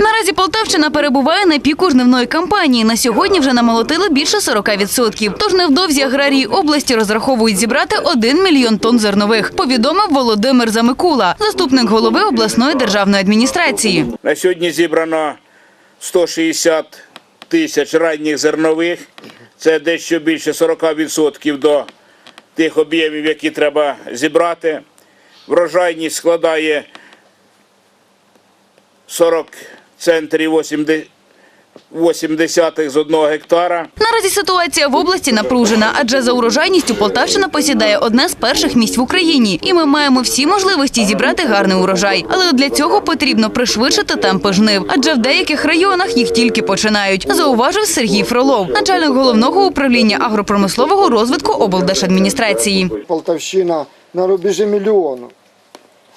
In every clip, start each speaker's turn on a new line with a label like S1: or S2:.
S1: Наразі Полтавщина перебуває на піку жнивної кампанії. На сьогодні вже намолотили більше 40%. Тож невдовзі аграрії області розраховують зібрати 1 мільйон тонн зернових, повідомив Володимир Замикула, заступник голови обласної державної адміністрації.
S2: На сьогодні зібрано 160 тисяч ранніх зернових. Це дещо більше 40% до тих об'ємів, які треба зібрати. Врожайність складає 40 центрів 80 з одного гектара.
S1: Наразі ситуація в області напружена, адже за урожайністю Полтавщина посідає одне з перших місць в Україні, і ми маємо всі можливості зібрати гарний урожай. Але для цього потрібно пришвидшити темпи жнив, адже в деяких районах їх тільки починають. Зауважив Сергій Фролов, начальник головного управління агропромислового розвитку облдержадміністрації.
S3: Полтавщина на рубежі мільйону.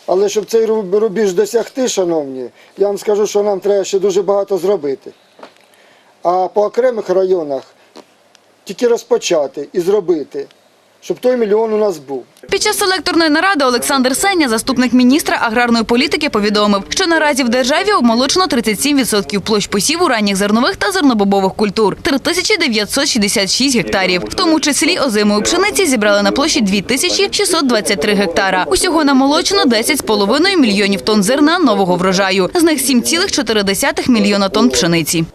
S3: Але щоб цей руб- рубіж досягти, шановні, я вам скажу, що нам треба ще дуже багато зробити. А по окремих районах тільки розпочати і зробити, щоб той мільйон у нас був.
S1: Під час селекторної наради Олександр Сеня, заступник міністра аграрної політики, повідомив, що наразі в державі обмолочено 37% площ посіву ранніх зернових та зернобобових культур 3966 гектарів. В тому числі озимої пшениці зібрали на площі 2623 гектара. Усього намолочено 10,5 мільйонів тонн зерна нового врожаю. З них 7,4 мільйона тонн пшениці.